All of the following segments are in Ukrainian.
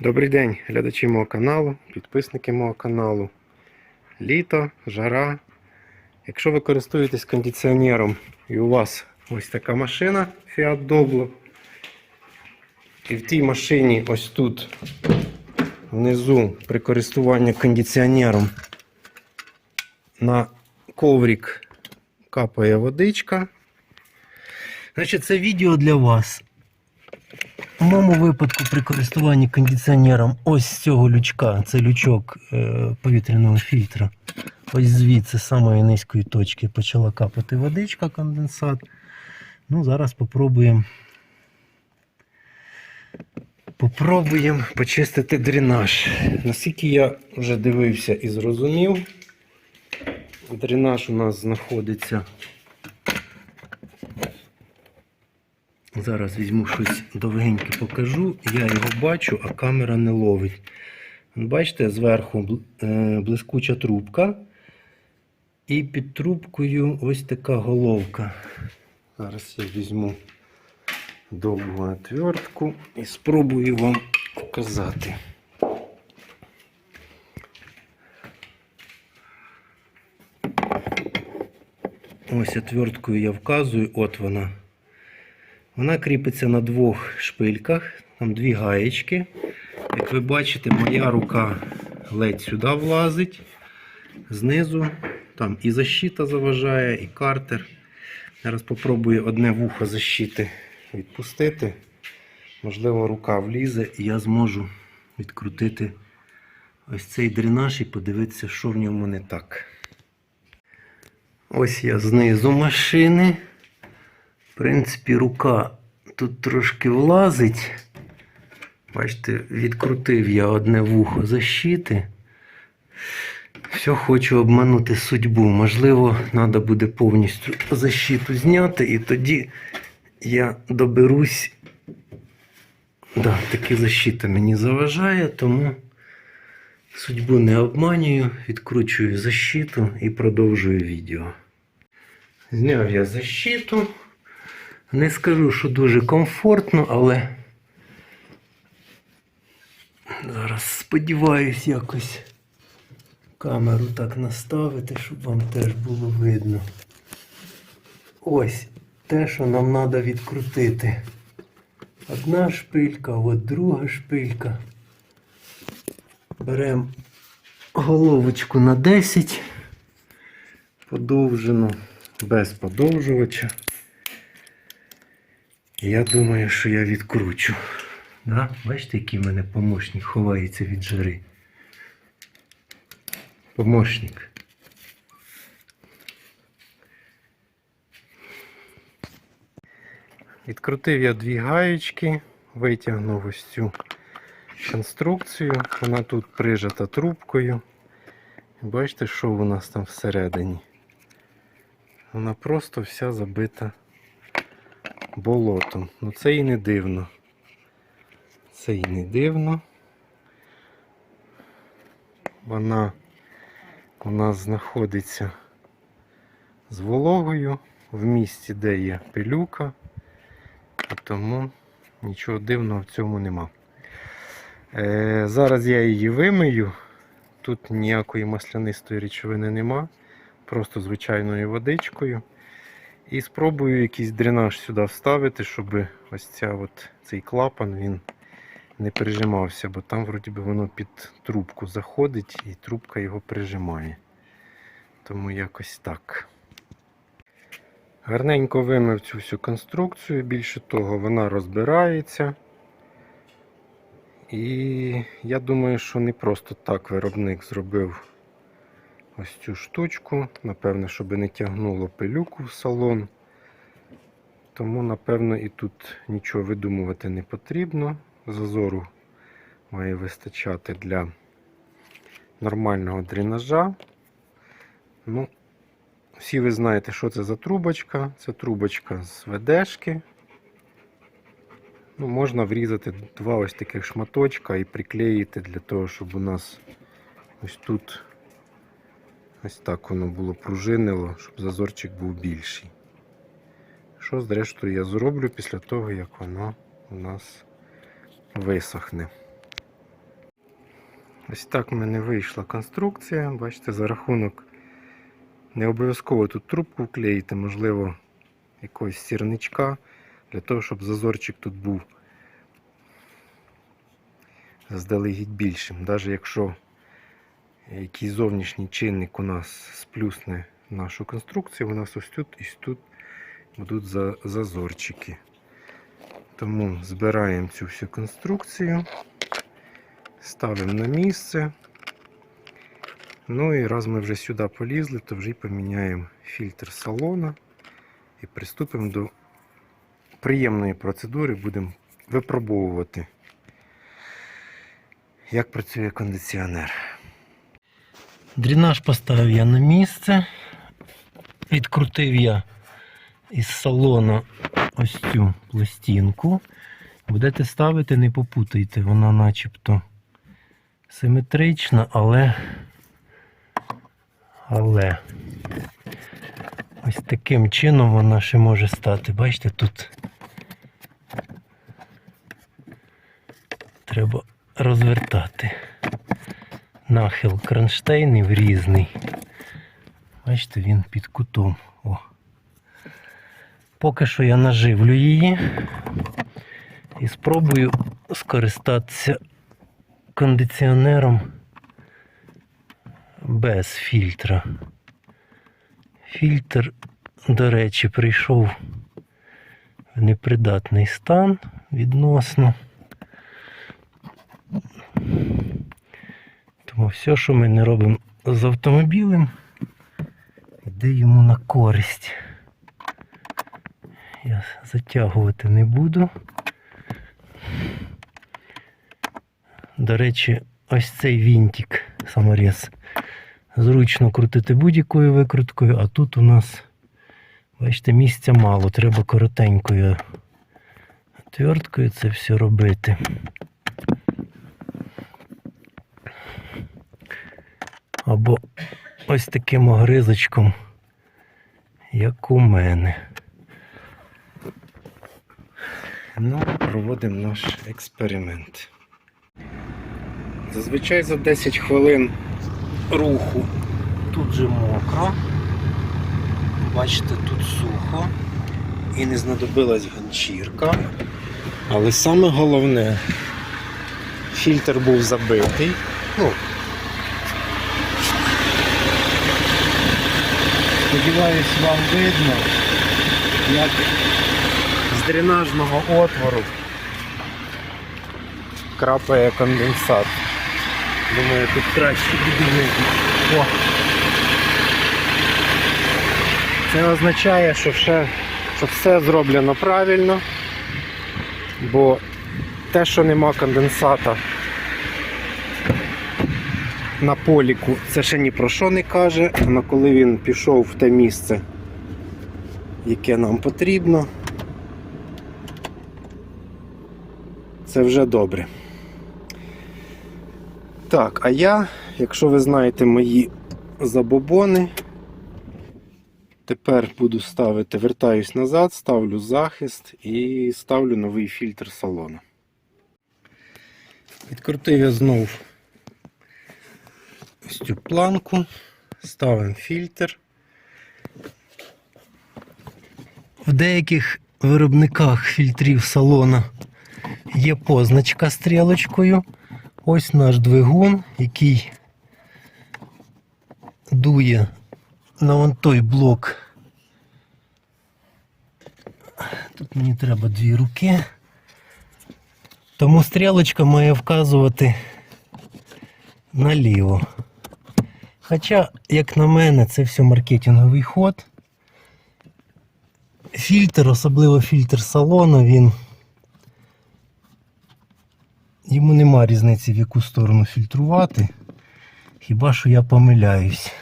Добрий день, глядачі мого каналу, підписники мого каналу. Літо, жара. Якщо ви користуєтесь кондиціонером і у вас ось така машина Fiat Doblo, і в тій машині ось тут внизу при користуванні кондиціонером на коврик капає водичка. Значить, це відео для вас. У моєму випадку при користуванні кондиціонером ось з цього лючка, це лючок е, повітряного фільтра. Ось звідси з самої низької точки почала капати водичка, конденсат. Ну, зараз спробуємо. Попробуємо почистити дренаж. Наскільки я вже дивився і зрозумів, дренаж у нас знаходиться Зараз візьму щось довгеньке покажу. Я його бачу, а камера не ловить. Бачите, зверху е, блискуча трубка. І під трубкою ось така головка. Зараз я візьму довгу отвертку і спробую вам показати. Ось отверткою я вказую, от вона. Вона кріпиться на двох шпильках, там дві гаєчки. Як ви бачите, моя рука ледь сюди влазить. Знизу там і защита заважає, і картер. Зараз спробую одне вухо защити відпустити. Можливо, рука влізе і я зможу відкрутити ось цей дренаж і подивитися, що в ньому не так. Ось я знизу машини. Принципі, рука тут трошки влазить. Бачите, відкрутив я одне вухо защити. Все хочу обманути судьбу. Можливо, треба буде повністю защиту зняти, і тоді я доберусь. Да, таки защита мені заважає, тому судьбу не обманюю, відкручую защиту і продовжую відео. Зняв я защиту. Не скажу, що дуже комфортно, але зараз сподіваюсь якось камеру так наставити, щоб вам теж було видно. Ось те, що нам треба відкрутити. Одна шпилька, от друга шпилька. Беремо головочку на 10, подовжену, без подовжувача. Я думаю, що я відкручу. Да? Бачите, який в мене помощник ховається від жари. Помощник. Відкрутив я дві гаєчки, витягнув ось цю конструкцію. Вона тут прижата трубкою. Бачите, що у нас там всередині? Вона просто вся забита болотом. Ну це і не дивно. Це і не дивно. Вона у нас знаходиться з вологою в місці, де є пилюка, а тому нічого дивного в цьому нема. Е, зараз я її вимию. Тут ніякої маслянистої речовини нема, просто звичайною водичкою. І спробую якийсь дренаж сюди вставити, щоб ось ця от, цей клапан він не прижимався, бо там вроді би воно під трубку заходить і трубка його прижимає. Тому якось так. Гарненько вимив цю всю конструкцію, більше того, вона розбирається. І я думаю, що не просто так виробник зробив ось цю штучку. Напевне, щоб не тягнуло пилюку в салон. Тому, напевно, і тут нічого видумувати не потрібно. Зазору має вистачати для нормального дренажа. Ну, всі ви знаєте, що це за трубочка. Це трубочка з ведешки. Ну, можна врізати два ось таких шматочка і приклеїти для того, щоб у нас ось тут ось так воно було пружинило, щоб зазорчик був більший. Що, зрештою, я зроблю після того, як воно у нас висохне. Ось так в мене вийшла конструкція. Бачите, за рахунок не обов'язково тут трубку вклеїти, можливо, якогось сірничка, для того, щоб зазорчик тут був заздалегідь більшим. Навіть якщо якийсь зовнішній чинник у нас сплюсне нашу конструкцію, у нас ось тут і тут будуть зазорчики. Тому збираємо цю всю конструкцію, ставимо на місце. Ну і раз ми вже сюди полізли, то вже поміняємо фільтр салона і приступимо до приємної процедури, будемо випробовувати, як працює кондиціонер. Дренаж поставив я на місце. Відкрутив я із салону ось цю пластинку. Будете ставити, не попутайте, вона начебто симетрична, але. Але ось таким чином вона ще може стати. Бачите, тут треба розвертати нахил кронштейнів різний. Бачите, він під кутом. О. Поки що я наживлю її і спробую скористатися кондиціонером без фільтра. Фільтр, до речі, прийшов в непридатний стан відносно. Тому все, що ми не робимо з автомобілем, йде йому на користь. Я затягувати не буду. До речі, ось цей вінтик саморіз. Зручно крутити будь-якою викруткою, а тут у нас, бачите, місця мало, треба коротенькою отверткою це все робити. Або ось таким огризочком, як у мене. Ну, проводимо наш експеримент. Зазвичай за 10 хвилин руху тут же мокро. Бачите, тут сухо і не знадобилась ганчірка. Але саме головне, фільтр був забитий. Ну, Сподіваюсь, вам видно, як з дренажного отвору крапає конденсат. Думаю, тут краще буде. О. Це означає, що все, що все зроблено правильно, бо те, що нема конденсата на поліку, це ще ні про що не каже, але коли він пішов в те місце, яке нам потрібно, це вже добре. Так, а я, якщо ви знаєте мої забобони, тепер буду ставити, вертаюсь назад, ставлю захист і ставлю новий фільтр салону. Відкрутив я знов цю планку, ставимо фільтр. В деяких виробниках фільтрів салона є позначка стрілочкою. Ось наш двигун, який дує на вон той блок. Тут мені треба дві руки. Тому стрілочка має вказувати наліво. Хоча, як на мене, це все маркетинговий ход. Фільтр, особливо фільтр салону, він Йому нема різниці в яку сторону фільтрувати. Хіба що я помиляюсь.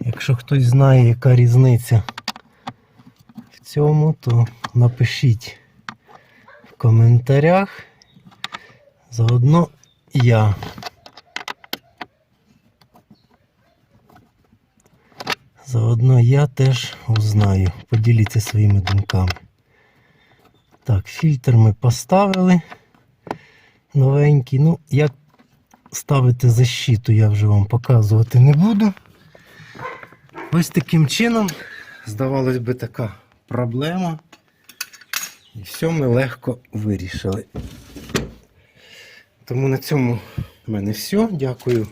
Якщо хтось знає, яка різниця в цьому, то напишіть в коментарях. Заодно я. Заодно я теж узнаю. Поділіться своїми думками. Так, фільтр ми поставили. Новенький. Ну, як ставити защиту, я вже вам показувати не буду. Ось таким чином, здавалось би, така проблема. І все ми легко вирішили. Тому на цьому в мене все. Дякую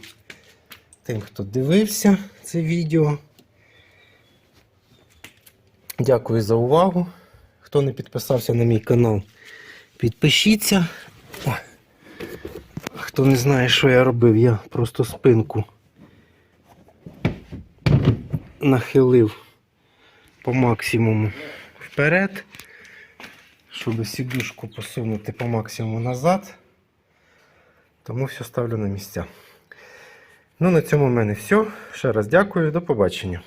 тим, хто дивився це відео. Дякую за увагу. Хто не підписався на мій канал, підпишіться. Хто не знає, що я робив, я просто спинку нахилив по максимуму вперед, щоб сідушку посунути по максимуму назад. Тому все ставлю на місця. Ну, на цьому в мене все. Ще раз дякую, до побачення.